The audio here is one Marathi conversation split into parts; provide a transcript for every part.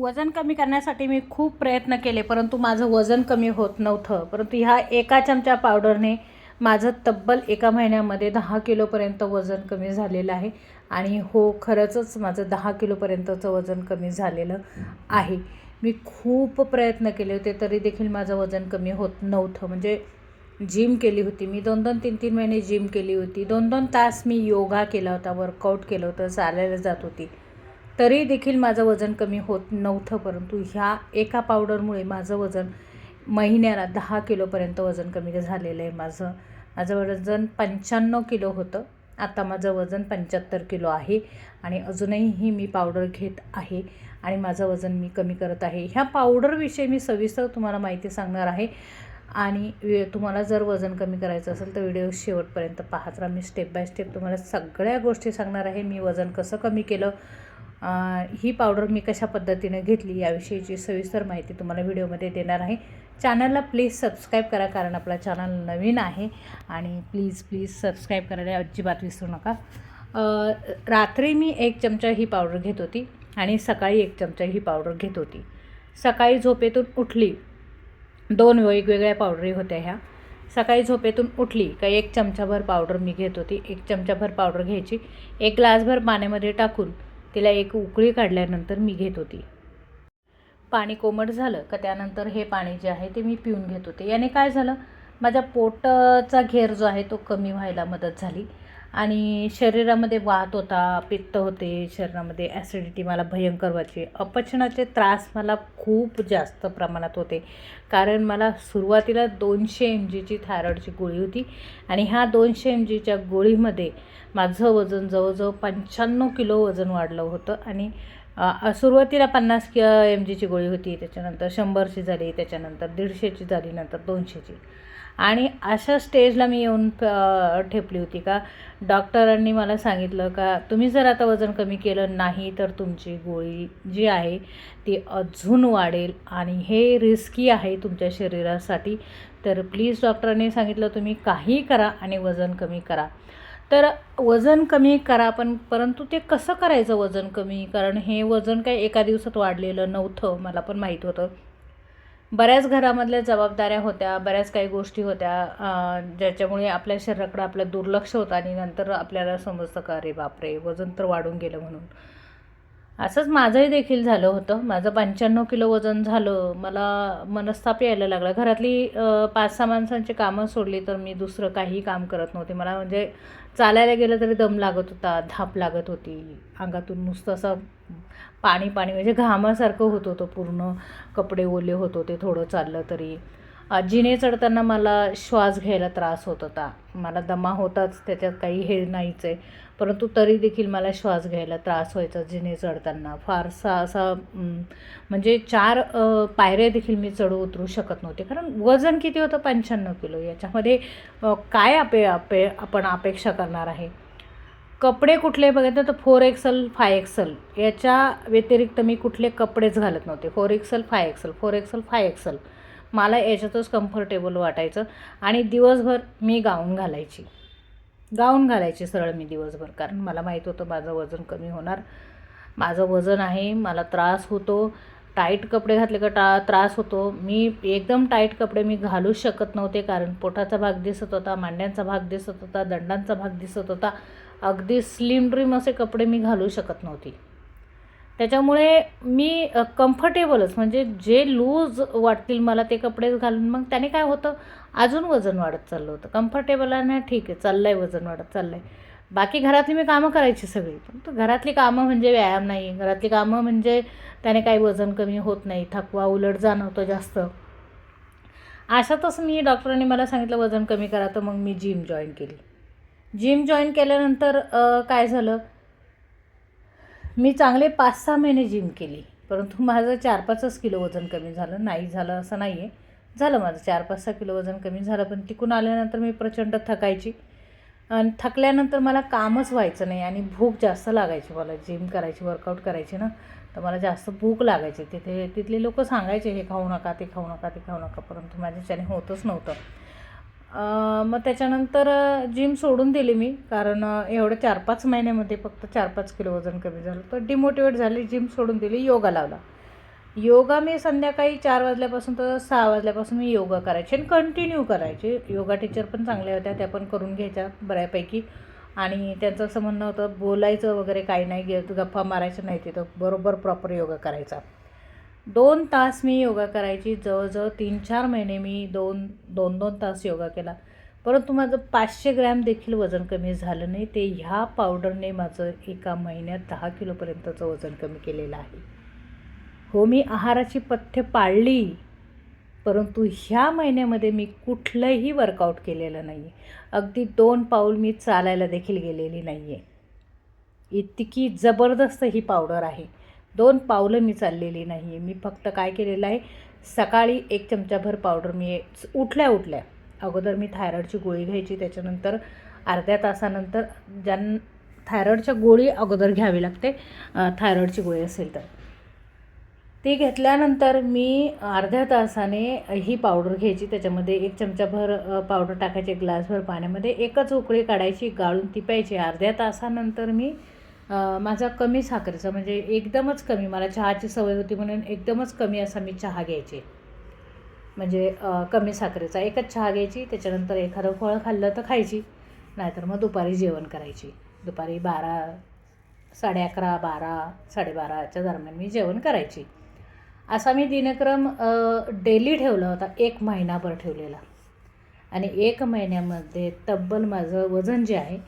वजन कमी करण्यासाठी मी खूप प्रयत्न केले परंतु माझं वजन कमी होत नव्हतं. परंतु ह्या एका चमचा पावडरने माझं तब्बल एका महिन्यामध्ये दहा किलोपर्यंत वजन कमी झालेलं आहे. आणि हो खरंचच माझं दहा किलोपर्यंतचं वजन कमी झालेलं आहे. मी खूप प्रयत्न केले होते तरी देखील माझं वजन कमी होत नव्हतं. म्हणजे जिम केली होती मी दोन दोन तीन तीन महिने जिम केली होती. दोन दोन तास मी योगा केला होता वर्कआउट केलं होतं चालायला जात होती. तरी देखील माझं वजन कमी होत नव्हतं परंतु ह्या एका पावडरमुळे माझं वजन महिन्याला दहा किलोपर्यंत वजन कमी झालेलं आहे माझं. माझं वजन पंच्याण्णव किलो होतं. आता माझं वजन पंच्याहत्तर किलो आहे आणि अजूनही मी पावडर घेत आहे आणि माझं वजन मी कमी करत आहे. ह्या पावडरविषयी मी सविस्तर तुम्हाला माहिती सांगणार आहे आणि तुम्हाला जर वजन कमी करायचं असेल तर व्हिडिओ शेवटपर्यंत पाहत राहा. मी स्टेप बाय स्टेप तुम्हाला सगळ्या गोष्टी सांगणार आहे. मी वजन कसं कमी केलं ही पावडर मी कशा पद्धतीने घेतली याविषयीची सविस्तर माहिती तुम्हाला व्हिडिओमध्ये देणार आहे. चॅनलला प्लीज सबस्क्राईब करा कारण आपला चॅनल नवीन आहे आणि प्लीज प्लीज सबस्क्राईब करायला अजिबात विसरू नका. रात्री मी एक चमचा ही पावडर घेत होती आणि सकाळी एक चमचा ही पावडर घेत होती. सकाळी झोपेतून उठली दोन वेगवेगळ्या पावडरी होत्या ह्या. सकाळी झोपेतून उठली का एक चमचाभर पावडर मी घेत होती. एक चमचाभर पावडर घ्यायची एक ग्लासभर पाण्यामध्ये टाकून तिला एक उकळी काढल्यानंतर मी घेत होती. पाणी कोमट झालं का त्यानंतर हे पाणी जे आहे ते मी पिऊन घेत होते. याने काय झालं? माझ्या पोटाचा घेर जो आहे तो कमी व्हायला मदत झाली. आणि शरीरामध्ये वात होता पित्त होते शरीरामध्ये ॲसिडिटी मला भयंकर व्हायची. अपचनाचे त्रास मला खूप जास्त प्रमाणात होते. कारण मला सुरुवातीला दोनशे एम जीची थायरॉईडची गोळी होती आणि ह्या दोनशे एम जीच्या गोळीमध्ये माझं वजन जवळजवळ पंच्याण्णव किलो वजन वाढलं होतं आणि सुरुवातीला पन्नास कि एम जीची गोळी होती त्याच्यानंतर शंभरची झाली त्याच्यानंतर दीडशेची झाली नंतर दोनशेची. आणि अशा स्टेजला मी येऊन ठेपली होती का डॉक्टरांनी मला सांगितलं का तुम्ही जर आता वजन कमी केलं नाही तर तुमची गोळी जी आहे ती अजून वाढेल आणि हे रिस्की आहे तुमच्या शरीरासाठी. तर प्लीज डॉक्टरांनी सांगितलं तुम्ही काही करा आणि वजन कमी करा. तर वजन कमी करा पण परंतु ते कसं करायचं वजन कमी? कारण हे वजन काही एका दिवसात वाढलेलं नव्हतं मला पण माहीत होतं. बऱ्याच घरामधल्या जबाबदाऱ्या होत्या बऱ्याच काही गोष्टी होत्या ज्याच्यामुळे आपल्या शरीराकडं आपलं दुर्लक्ष होतं आणि नंतर आपल्याला समजतं का अरे बापरे वजन तर वाढून गेलं म्हणून. असंच माझंही देखील झालं होतं. माझं पंच्याण्णव किलो वजन झालं. मला मनस्ताप यायला लागला. घरातली पाच सहा माणसांची कामं सोडली तर मी दुसरं काही काम करत नव्हते. मला म्हणजे चालायला गेलं तरी दम लागत होता धाप लागत होती. अंगातून नुसतं असं पाणी पाणी म्हणजे घामासारखं होत होतं पूर्ण. कपडे ओले होत होते थोडं चाललं तरी. जिने चढताना मला श्वास घ्यायला त्रास होत होता. मला दमा होताच त्याच्यात काही हे नाहीच. आहे परंतु तरी देखील मला श्वास घ्यायला त्रास व्हायचा जिने चढताना. फारसा असा म्हणजे चार पायऱ्या देखील मी चढू उतरू शकत नव्हते. कारण वजन किती होतं? पंच्याण्णव किलो. याच्यामध्ये काय अपे अपे आपण अपेक्षा करणार आहे? कपडे कुठले बघितलं तर फोर एक्सल फाय एक्सल. याच्या व्यतिरिक्त मी कुठले कपडेच घालत नव्हते. Four XL five XL. Four XL five XL. मला याच्यातच कम्फर्टेबल वाटायचं. आणि दिवसभर मी गाऊन घालायची. गाऊन घालायची सरळ मी दिवसभर कारण मला माहीत होतं माझं वजन कमी होणार. माझं वजन आहे मला त्रास होतो. टाईट कपडे घातले का टा त्रास होतो. मी एकदम टाईट कपडे मी घालूच शकत नव्हते कारण पोटाचा भाग दिसत होता मांड्यांचा भाग दिसत होता दंडांचा भाग दिसत होता. अगदी स्लिम ड्रीम असे कपडे मी घालू शकत नव्हती. त्याच्यामुळे मी कम्फर्टेबलच म्हणजे जे लूज वाटतील मला ते कपडेच घालून मग त्याने काय होतं? अजून वजन वाढत चाललं होतं. कम्फर्टेबल आहे ना ठीक आहे चाललं आहे वजन वाढत चाललं आहे बाकी घरातली मी कामं करायची सगळी पण घरातली कामं म्हणजे व्यायाम नाही. घरातली कामं म्हणजे त्याने काही वजन कमी होत नाही थकवा उलट जाणवतो जास्त. अशातच मी डॉक्टरांनी मला सांगितलं वजन कमी करा. तर मग मी जिम जॉईन केली. जिम जॉईन केल्यानंतर काय झालं? मी चांगले पाच सहा महिने जिम केली. परंतु माझं चार पाचच किलो वजन कमी झालं. नाही झालं असं नाही आहे झालं माझं चार पाच सहा किलो वजन कमी झालं पण तिकून आल्यानंतर मी प्रचंड थकायची. आणि थकल्यानंतर मला कामच व्हायचं नाही आणि भूक जास्त लागायची. मला जिम करायची वर्कआउट करायची ना तर मला जास्त भूक लागायची. तिथे तिथले लोक सांगायचे हे खाऊ नका ते खाऊ नका ते खाऊ नका. परंतु माझ्याच्याने होतच नव्हतं. मग त्याच्यानंतर जिम सोडून दिली मी कारण एवढं चार पाच महिन्यामध्ये फक्त चार पाच किलो वजन कमी झालं. तर डिमोटिवेट झाली जिम सोडून दिली योगा लावला. योगा मी संध्याकाळी चार वाजल्यापासून तर सहा वाजल्यापासून मी योगा करायचे आणि कंटिन्यू करायचे. योगा टीचर पण चांगल्या होत्या त्या पण करून घ्यायच्या बऱ्यापैकी. आणि त्यांचं असं म्हणणं होतं बोलायचं वगैरे काही नाही गे गप्पा मारायचं नाही तिथं. बरोबर प्रॉपर योगा करायचा. दोन तास मी योगा करायची. जवळजवळ तीन चार महिने मी दोन दोन दोन तास योगा केला. परंतु माझं पाचशे ग्रॅम देखील वजन कमी झालं नाही. ते ह्या पावडरने माझं एका महिन्यात दहा किलोपर्यंतचं वजन कमी केलेलं आहे. हो मी आहाराची पथ्य पाळली. परंतु ह्या महिन्यामध्ये मी कुठलंही वर्कआउट केलेलं नाही आहे अगदी दोन पाऊल मी चालायला देखील गेलेली नाही आहे इतकी जबरदस्त ही पावडर आहे. दोन पावलं मी चाललेली नाही आहे मी फक्त काय केलेलं आहे सकाळी एक चमचाभर पावडर मी उठल्या उठल्या अगोदर मी थायरॉईडची गोळी घ्यायची त्याच्यानंतर अर्ध्या तासानंतर ज्यां थायरॉईडच्या गोळी अगोदर घ्यावी लागते थायरॉईडची गोळी असेल तर. ती घेतल्यानंतर मी अर्ध्या तासाने ही पावडर घ्यायची त्याच्यामध्ये एक चमचाभर पावडर टाकायची ग्लासभर पाण्यामध्ये एकच उकळी काढायची गाळून ती प्यायची. अर्ध्या तासानंतर मी माझा कमी साखरेचा म्हणजे एकदमच कमी मला चहाची सवय होती म्हणून एकदमच कमी असा मी चहा घ्यायचे. म्हणजे कमी साखरेचा एकच चहा घ्यायची त्याच्यानंतर एखादं फळ खाल्लं तर खायची नाहीतर मग दुपारी जेवण करायची. दुपारी बारा साडे अकरा बारा साडेबाराच्या दरम्यान मी जेवण करायची. असा मी दिनक्रम डेली ठेवला होता एक महिनाभर ठेवलेला. आणि एक महिन्यामध्ये तब्बल माझं वजन जे आहे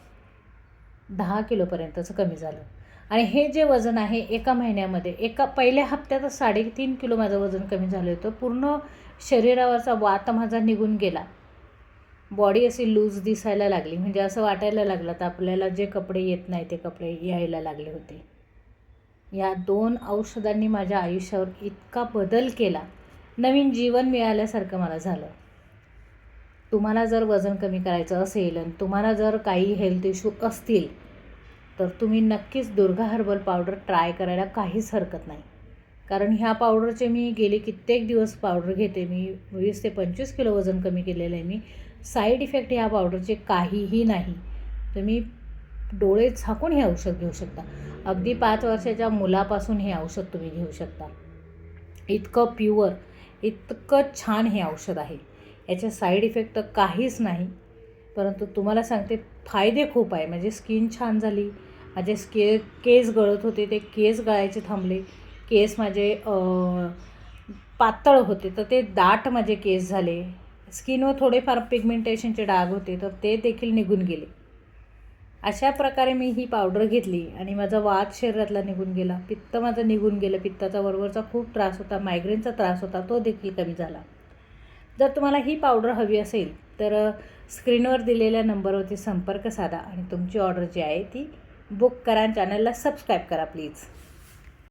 दहा किलोपर्यंतचं कमी झालं. आणि हे जे वजन आहे एका महिन्यामध्ये एका पहिल्या हप्त्यातच साडेतीन किलो माझं वजन कमी झालं होतं. पूर्ण शरीरावरचा वात माझा निघून गेला. बॉडी अशी लूज दिसायला लागली. म्हणजे असं वाटायला लागलं तर आपल्याला जे कपडे येत नाही ते कपडे यायला लागले होते. या दोन औषधांनी माझ्या आयुष्यावर इतका बदल केला. नवीन जीवन मिळाल्यासारखं मला झालं. तुम्हाला जर वजन कमी करायचं असेल आणि तुम्हाला जर काही हेल्थ इश्यू असतील तर तुम्ही नक्कीच दुर्गा हर्बल पावडर ट्राय करायला काहीच हरकत नाही. कारण ह्या पावडरचे मी गेले कित्येक दिवस पावडर घेते मी वीस ते पंचवीस किलो वजन कमी केलेलं आहे मी. साईड इफेक्ट ह्या पावडरचे काहीही नाही. तुम्ही डोळे झाकून हे औषध घेऊ शकता. अगदी पाच वर्षाच्या मुलापासून हे औषध तुम्ही घेऊ शकता. इतकं प्युअर इतकं छान हे औषध आहे. याचे साईड इफेक्ट तर काहीच नाही. परंतु तुम्हाला सांगते फायदे खूप आहे. म्हणजे स्किन छान झाली. माझे स्के केस गळत होते. ते केस गळायचे थांबले. केस माझे पातळ होते. तर ते दाट माझे केस झाले. स्किनवर थोडेफार पिगमेंटेशनचे डाग होते. तर ते देखील निघून गेले. अशा प्रकारे मी ही पावडर घेतली आणि माझा वाद शरीरातला निघून गेला. पित्त माझं निघून गेलं. पित्ताचा वरवरचा खूप त्रास होता. मायग्रेनचा त्रास होता. तो देखील कमी झाला. जर तुम्हाला ही पावडर हवी असेल तर स्क्रीनवर दिलेल्या नंबरवरती संपर्क साधा आणि तुमची ऑर्डर जी आहे ती बुक करा चॅनलला सबस्क्राईब करा प्लीज.